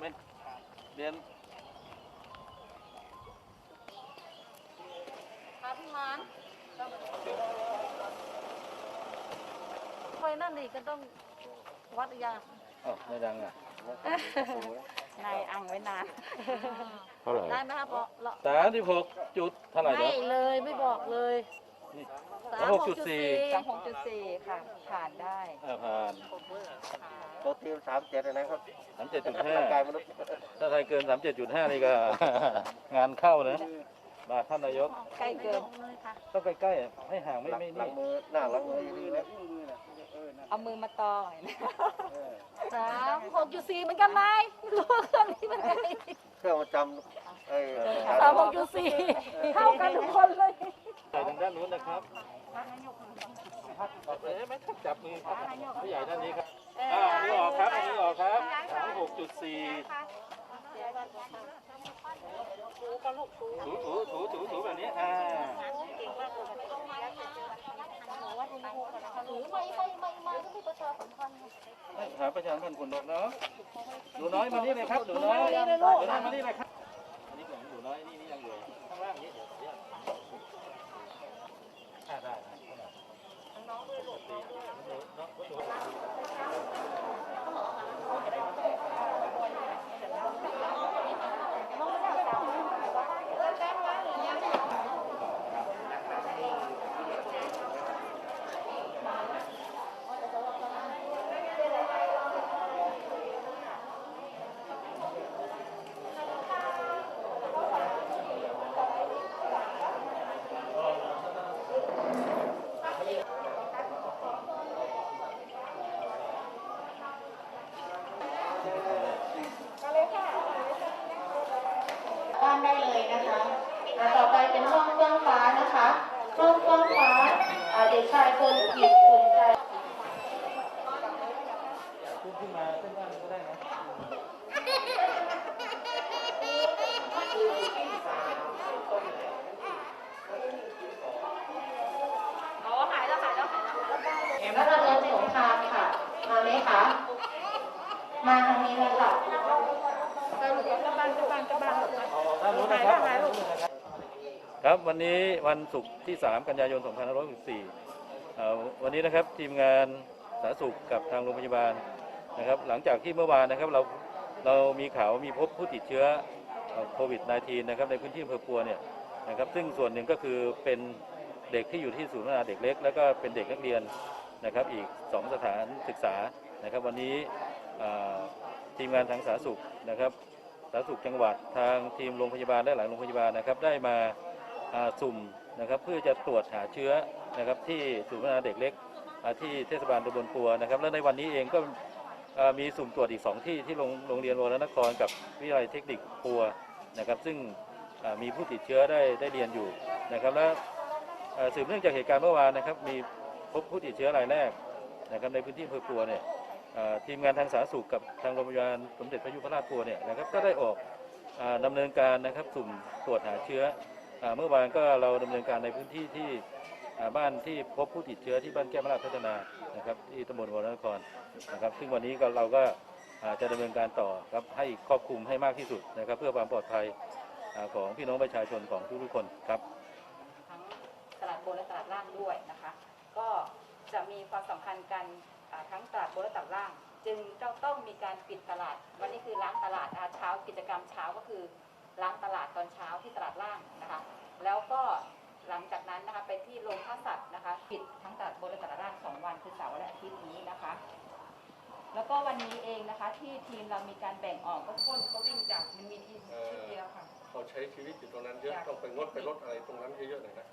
ไหมเรียนค่ะพี่มานคอยนั่นดิก็ต้องวัดยาอ๋อไม่ดังอะนายอังไว้นานเท่าไหร่ได้ไหมครับบอกตาที่หกจุดเท่าไหร่ไม่เลยไม่บอกเลย สามหหกกจุจุดดสี่สี่สามหกจุดสี่ค่ะผ่านได้อ่าผ่านตัวทีมสามเจ็ดนะครับสามเจ็ดจุดห้าร่างกายมนุษย์ถ้าไทยเกินสามเจ็ดจุดห้านี่ก็ งานเข้านะมาท่านนายกใกล้เกินต้องใกล้ๆอะไม่ห่างไม่หลังไม่หลันี่งมือหน้าหลังมือนี่นะเอามือมาตอหน่อยนะสามหกจุดสี่เหมือนกันไหมรู้เครื่องนี้เป็นไงเครื่องประจำไอ้สามหกจุดสี่เท่ากันทุกคนเลย ใส่ทางด้านนู้นนะครับ เอ๊ะไม่ทับจับมือครับผู้ใหญ่ด้านนี้ครับอ่าอันนี้ออกครับอันนี้ออกครับสามหกจุดสี่ถูถูถูถูถูแบบนี้อ่าหรือไม่ไม่ไม่ไม่ก็ไม่ประชามประชาชนคนดกเนาะหนูน้อยมานี่เลยครับหนูน้อยหนูน้อยมานี่เลยครับอันนี้ของหนูน้อยนี่นี่ยังอยู่ข้างล่างนี้เดี๋ยวเดี๋ยวอ่ได้ได้น้องด้วยลูกน้องด้วย บ้านได้เลย นะคะต่อไปเป็นห้องเครื่องฟ้านะคะห้องเครื่องฟ้าอ่าเด็กชายคนหยิบสนใจ ขึ้นขึ้นมาขึ้นบ้านก็ได้นะ แล้วเราเรียนสงครามค่ะ มาไหมคะ มาทางนี้เลยค่ะ ด้านนู้น นะครับครับวันนี้วันศุกร์ที่ 3 กันยายน 2564เอ่อวันนี้นะครับทีมงานสาธารณสุขกับทางโรงพยาบาลนะครับ หลังจากที่เมื่อวานนะครับเราเรามีข่าวมีพบผู้ติดเชื้อโควิด -19 นะครับในพื้นที่อำเภอปัวเนี่ยนะครับซึ่งส่วนหนึ่งก็คือเป็นเด็กที่อยู่ที่ศูนย์พัฒนาเด็กเล็ก แล้วก็เป็นเด็กนักเรียนนะครับอีก 2 สถานศึกษานะครับ วันนี้ทีมงานทางสาธารณสุขนะครับ สาธารณสุขจังหวัดทางทีมโรงพยาบาลและหลายโรงพยาบาลนะครับได้มาสุ่มนะครับเพื่อจะตรวจหาเชื้อนะครับที่ศูนย์พัฒนาเด็กเล็กที่เทศบาลตำบลปัวนะครับและในวันนี้เองก็มีสุ่มตรวจอีก 2 ที่ที่โรงงเรียนวรนครกับวิทยาลัยเทคนิคปัวนะครับซึ่งมีผู้ติดเชื้อได้ได้เรียนอยู่นะครับและสืบเนื่องจากเหตุการณ์เมื่อวานนะครับมีพบผู้ติดเชื้อรายแรกนะครับในพื้นที่อำเภอปัวเนี่ย ทีมงานทางสาธารณสุขกับทางโรงพยาบาลสมเด็จพระยุพราชปัวเนี่ยนะครับก็ได้ออกอาดำเนินการนะครับสุ่มตรวจหาเชื้อเมื่อวานก็เราดำเนินการในพื้นที่ที่บ้านที่พบผู้ติดเชื้อที่บ้านแก้วมราชพัฒนานะครับที่ตำบลวรนครนะครับ ซึ่งวันนี้ก็เราก็จะดำเนินการต่อครับให้ครอบคลุมให้มากที่สุดนะครับ เพื่อความปลอดภัยของพี่น้องประชาชนของทุกๆคนครับทั้งตลาดบนและตลาดล่างด้วยนะคะ ก็จะมีความสัมพันธ์กัน ทั้งตลาดบนและตลาดล่าง จึงจะต้องมีการปิดตลาด วันนี้คือล้างตลาดอาเช้ากิจกรรมเช้าก็คือล้างตลาดตอนเช้าที่ตลาดล่างนะคะ แล้วก็หลังจากนั้นนะคะไปที่โรงฆ่าสัตว์นะคะปิดทั้งตลาดบนและตลาดล่างสองวันคือเสาร์และอาทิตย์นี้นะคะ แล้วก็วันนี้เองนะคะที่ทีมเรามีการแบ่งออกก็คนก็วิ่งจากมันมีทีมชุดเดียวค่ะเขาใช้ชีวิตอยู่ตรงนั้นเยอะต้องไปงดไปลดอะไรตรงนั้นเยอะๆหน่อยนะ